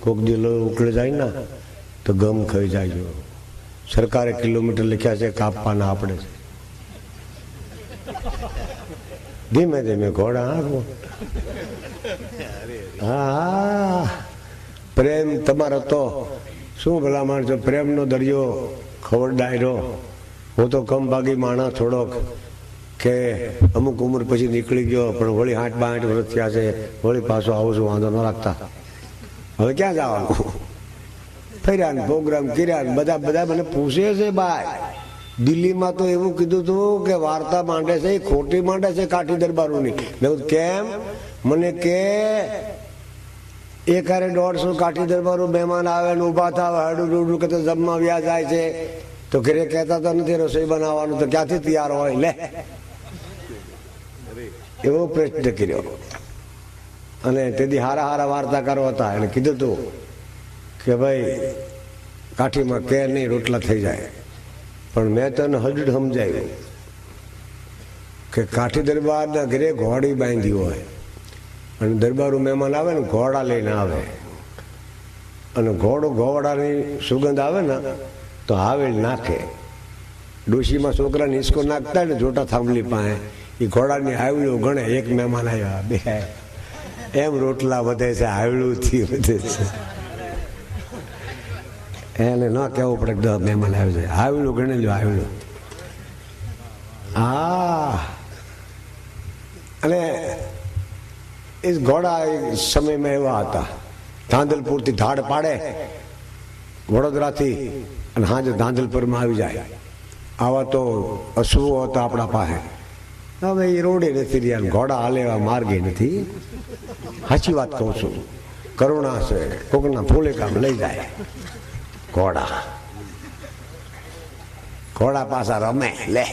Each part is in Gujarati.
કોક દિલો ઉકળે જાય ને, તો ગમ ખાઈ જાય સરકારે કિલોમીટર લખ્યા છે કાપવાના આપણે ધીમે ધીમે ઘોડા હાંકવો હા, પ્રેમ તમારો તો. શું ભલા માણસો, પ્રેમનો દરિયો ખબર ડાયરો હું તો કમ ભાગી માણસ થોડોક. કે અમુક ઉંમર પછી નીકળી ગયો, પણ વળી આઠ બાઠ વર્ષ થયા છે, વળી પાછો આવું છું, વાંધો ન રાખતા. હવે ક્યાં જવાનું? ફર્યા ને પ્રોગ્રામ કર્યા ને બધા બધા મને પૂછે છે ભાઈ દિલ્હીમાં તો એવું કીધું હતું કે વાર્તા માંડે છે એ ખોટી માંડે છે કાઠી દરબારોની. મેં કેમ? મને કે, એક હારે દોઢસો કાઠી દરબારો મહેમાન આવે ને ઊભા થાવ હડું ડુડું કે જમવા વ્યા જાય છે. તો ઘરે કહેતા તો નથી રસોઈ બનાવવાનું, તો ક્યાંથી તૈયાર હોય, લે. એવો પ્રશ્ન કર્યો. અને તેથી હારા હારા વાર્તાકારો હતા. એને કીધું હતું કે ભાઈ, કાઠીમાં કે નહીં, રોટલા થઈ જાય. પણ મેં તને હજુ જ સમજાવ્યું કે કાઠી દરબારના ઘરે ઘોડી બાંધી હોય. અને દરબારું મહેમાન આવે ને, ઘોડા લઈને આવે. અને ઘોડો ઘોડાની સુગંધ આવે ને, તો હાવેલ નાખે. ડોશીમાં છોકરાને હિસકો નાખતા ને, જોટા થાંભલી પાસે એ ઘોડાની હાવલું ગણે, એક મહેમાન આવ્યા, બે. એમ રોટલા વધે છે હાવલુંથી વધે છે. એને ન કહેવું પડે કે મહેમાન આવ્યો છે. હાવલું ગણે જો હાવલું હા. અને એ ઘોડા એ સમયમાં એવા હતા. ધાંધલપુરથી ધાડ પાડે, વડોદરાથી અને હાજર ધાંધલપુરમાં આવી જાય. આવા તો અસુઓ હતા આપણા પાસે. હવે એ રોડે નથી રહ્યા, ઘોડા હાલેવા માર્ગે નથી. સાચી વાત કહું છું. કરુણા છે. કોકના ફૂલે કામ લઈ જાય. ઘોડા. ઘોડા પાછા રમે, લે.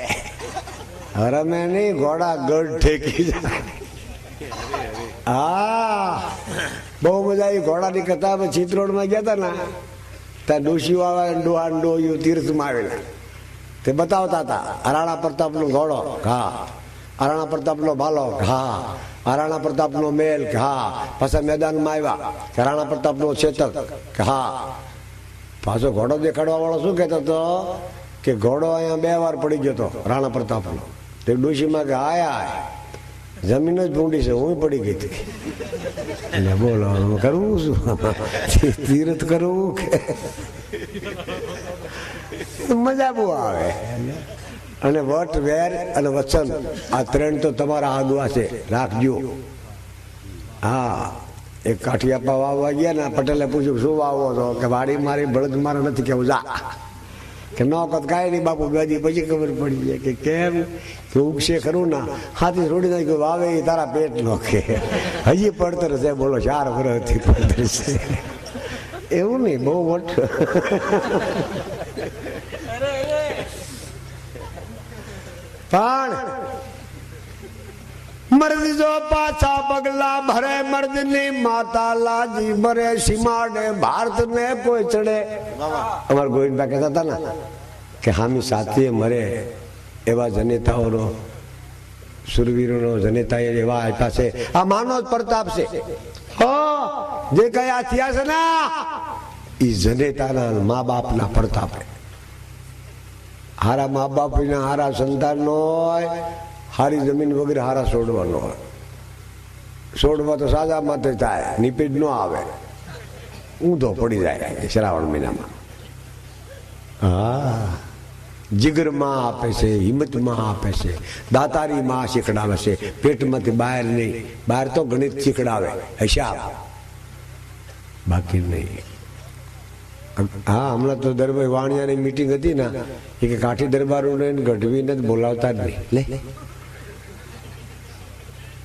રમે નહીં, ઘોડા ગઢ ઠેકી જાય. હા. બહુ મજા આવી. ઘોડાની કથા ચિત્રોડમાં ગયા હતા ને, ત્યાં ડોશીઓ આવે ડોહા ડોયું તીર્થમાં આવેલા. તે બતાવતા હતા હરાણા પ્રતાપનો ઘોડો. ઘા હરાણા પ્રતાપનો ભાલો ઘા હરાણા પ્રતાપનો મેલ ઘા પાછા મેદાનમાં આવ્યા કે રાણા પ્રતાપનો ચેતક ઘા પાછો ઘોડો દેખાડવા વાળો શું કહેતો હતો? કે ઘોડો અહીંયા બે વાર પડી ગયો હતો રાણા પ્રતાપનો તે ડોશીમાં કે હાય હાય જમીન જ ભૂંડી છે, હું પડી ગઈ હતી. એટલે બોલો હવે કરવું શું? તીરથ કરવું કે? મજા બહુ આવે. અને વટ, વેર અને વચન. આ ત્રણ તો તમારા આગવા છે. રાખજો. હા, એક કાઠિયાપા વાવવા ગયા ને પટેલે પૂછ્યું, શું વાવો છો? કે વાડી મારી બળદ મારે નથી કેવું. જા. કે ન કત કાંઈ નહીં બાપુ, બે દી પછી ખબર પડી જાય કે કેમ? કે ઉગશે ખરું ના. હાથી રોડી નાખ્યું, વાવે એ તારા પેટ નો કે. હજી પડતર છે, બોલો, ચાર વર્ષથી પડતર છે. એવું નહીં, બહુ મોટું. પણ મર્દ જો પાછા પગલા ભરે મર્દની માતા લાજી ભરે, સીમાડે ભારત ને કોઈ ચડે અમારા ગોવિંદભાઈ કહેતા હતા ને કે હામી સાથીએ મરે એવા જનેતાઓનો, સુરવીરોનો જનેતા એવા આપ્યા છે. આ માનવ પ્રતાપ છે. જે કયા થયા છે ને એ જનેતાના મા બાપના પ્રતાપે. હારા મા બાપ હારા સંતાન હોય, હારી જમીન વગેરે હારા છોડવાનો હોય. છોડવા તો સાદા માથે થાય, નીપેજ ન આવે. ઊંધો પડી જાય શ્રાવણ મહિનામાં. હા. જીગરમાં આપે છે હિંમતમાં આપે છે, દાતારી માં શીખડાવે છે, પેટમાંથી બહાર નહીં, બહાર તો ગણિત શીખડાવે, હિસાબ. બાકી નહીં. હા હમણાં તો દરબાર વાણિયાની મીટિંગ હતી ને એ કે કાઠી દરબારોને ગઢવીને જ બોલાવતા જ નહીં. લે.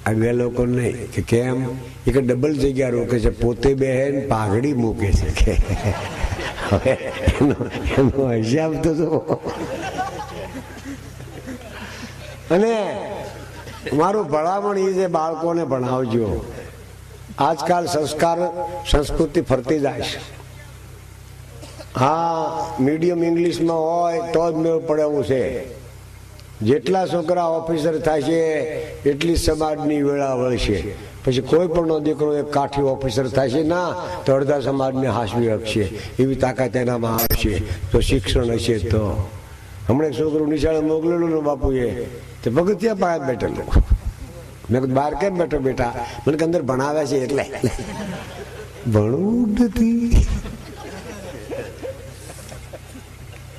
આ બે લોકો નહીં કે કેમ? એ કે ડબલ જગ્યા રોકે છે પોતે બેહેન પાઘડી મૂકે છે. કે હવે એનો હિસાબ તો. અને મારું ભલામણ એ છે બાળકોને ભણાવજો. આજકાલ સંસ્કાર સંસ્કૃતિ ફરતી જાય છે. હા મીડિયમ ઇંગ્લિશમાં હોય તો જ મેળ પડે એવું છે. જેટલા છોકરા ઓફિસર થાય છે, એટલી સમાજની વેળા વળશે પછી કોઈ પણનો દીકરો એક કાઠી ઓફિસર થાય છે ના, તો અડધા સમાજને હાસવી શકશે એવી તાકાત એનામાં આવશે તો શિક્ષણ હશે તો. હમણાં છોકરું નિશાળે મોકલેલું ને બાપુએ, તે પગથિયા પાયા બેઠેલું મેં કહ્યું બહાર કેમ બેઠો બેટા? મને કે, અંદર ભણાવે છે એટલે. ભણવું નથી.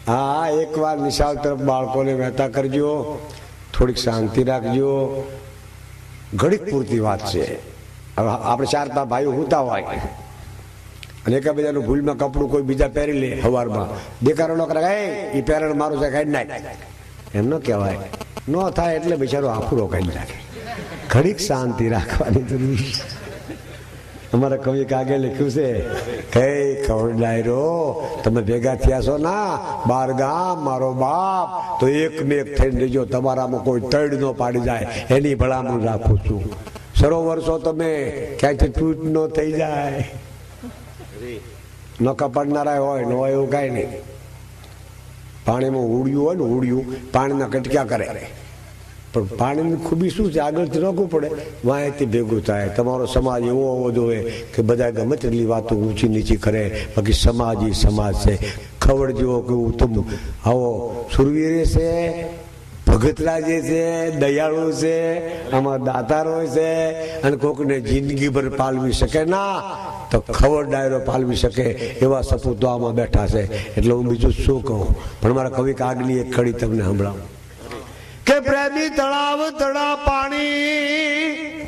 હા એકવાર નિશાળ તરફ બાળકોને વહેતા કરજો થોડીક શાંતિ રાખજો. ઘડીક પૂરતી વાત છે. હવે આપણે ચાર પાંચ ભાઈઓ હોતા હોય અને એકાબીજાનું ભૂલમાં કપડું કોઈ બીજા પહેરી લે સવારમાં દેકારો ન કરે "એ, પહેરણ મારું છે કાઢી નાખ. એમ ન કહેવાય. ન થાય એટલે બિચારો આફુરો કાઢી નાખે ઘડીક શાંતિ રાખવાની જરૂર છે. અમારા કવિ કાગે લખ્યું છે કે ખબર ડાયરો, તમે ભેગા થયા છો ના, બાર ગામ, મારો બાપ, તો એક એક થઈને લેજો તમારામાં કોઈ તડ ન પાડી જાય, એની ભલામણ રાખું છું. સરોવર છો તમે ક્યાંથી તૂટ ન થઈ જાય. ન કપાડનારા હોય, ન હોય એવું કાંઈ નહીં. પાણીમાં ઉડ્યું હોય ને ઉડ્યું, પાણીના કટક્યા કરે. પણ પાણીની ખૂબી શું છે આગળથી રોકવું પડે. વાંયથી ભેગું થાય. તમારો સમાજ એવો હોવો જોઈએ કે બધા ગમે તેટલી વાતો ઊંચી નીચી કરે. બાકી સમાજ એ સમાજ છે. ખવડ જેવો કે ઉત્તમ આવો, સુરવીર છે ભગતરાજે છે, દયાળુ છે, આમાં દાતારો છે, અને કોકને જિંદગીભર પાલવી શકે ના, તો ખબર ડાયરો પાલવી શકે એવા સપૂતો આમાં બેઠા છે. એટલે હું બીજું શું કહું? પણ મારા કવિ કાગની એક કડી તમને સંભળાવું. કે તળાવ, તળા પાણી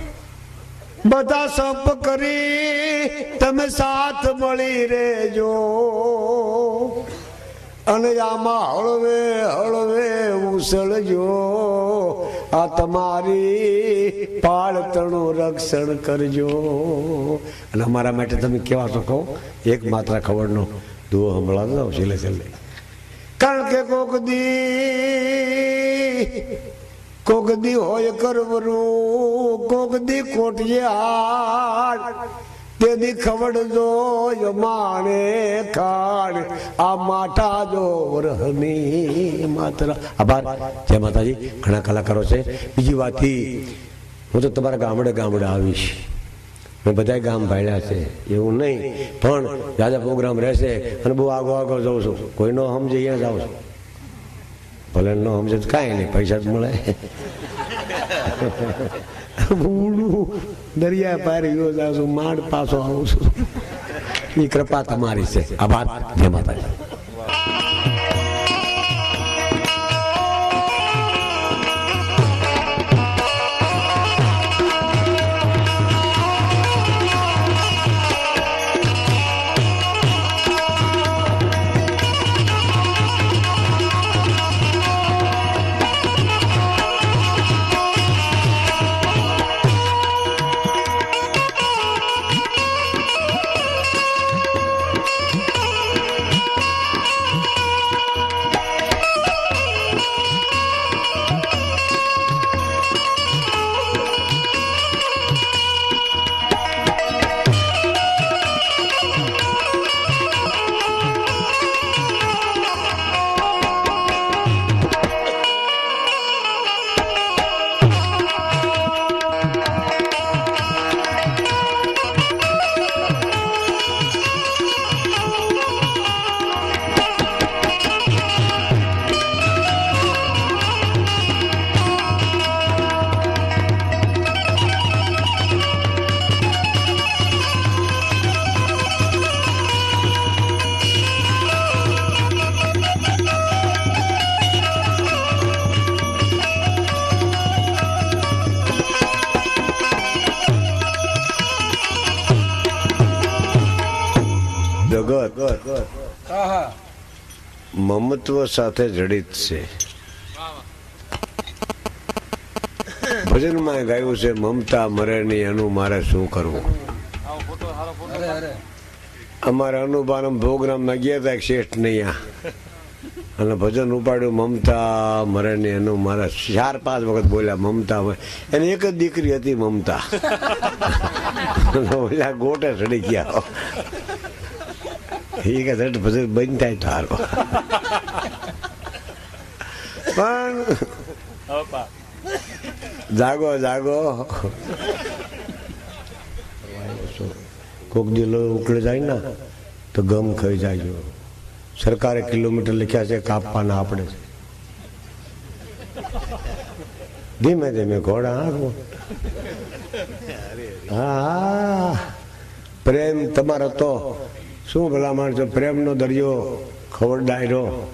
બધા સંપ કરી તમે સાથ મળી રેજો અને આમાં હળવે હળવે ઉસળજો. આ તમારી પાળતણું રક્ષણ કરજો. અને અમારા માટે તમે કેવા છો કહો? એક માત્ર ખબરનો દુઓ સંભળાવો જાઓ છેલ્લે છેલ્લે. કારણ કે કોક દી કોક દી હોય કરવરું કોક દી કોટીએ હાડ. તે દી ખવડ જો માણે ખાડ. આ માટા જો રહની માત્ર. આભાર. જય માતાજી. ઘણા કલાકારો છે. બીજી વાતથી, હું તો તમારા ગામડે ગામડે આવીશ. મેં બધા ગામ ભાડ્યા છે. એવું નહીં. પણ દાદા પ્રોગ્રામ રહેશે અને બહુ આગો આગો જાઉં છું. કોઈનો સમજે, અહીંયા જાઉં છું. ભલે ન સમજે કાંઈ નહીં, પૈસા જ મળે. ઊંડું દરિયા પાર ગયો જાઉં માંડ પાછો આવું છું. એ કૃપા તમારી છે. આભાર. જે માતાજી. મમત્વ સાથે જડિત છે. ભજનમાં ગાયું છે મમતા મરે નહીં એનું મારે શું કરવું? અમારા અનુભાનમ પ્રોગ્રામમાં ગયા હતા શ્રેષ્ઠ શેઠ નહીં અને ભજન ઉપાડ્યું મમતા મરે નહીં એનું મારા ચાર પાંચ વખત બોલ્યા મમતા હોય એની એક જ દીકરી હતી મમતા. બોલ્યા ગોટે ચડી ગયા. એ કે પછી ભજન બંધ થાય તારો પણ જાગો જાગો કોક દિલો ઉકળી જાય ને તો ગમ ખાઈ જાય. સરકારે કિલોમીટર લખ્યા છે કાપવાના આપણે ધીમે ધીમે ઘોડા હારો હા. પ્રેમ તમારો તો. શું ભલા માણસો પ્રેમનો દરિયો ખવડાયરો.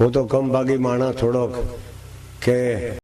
હું તો કમ ભાગી માણસ થોડોક કે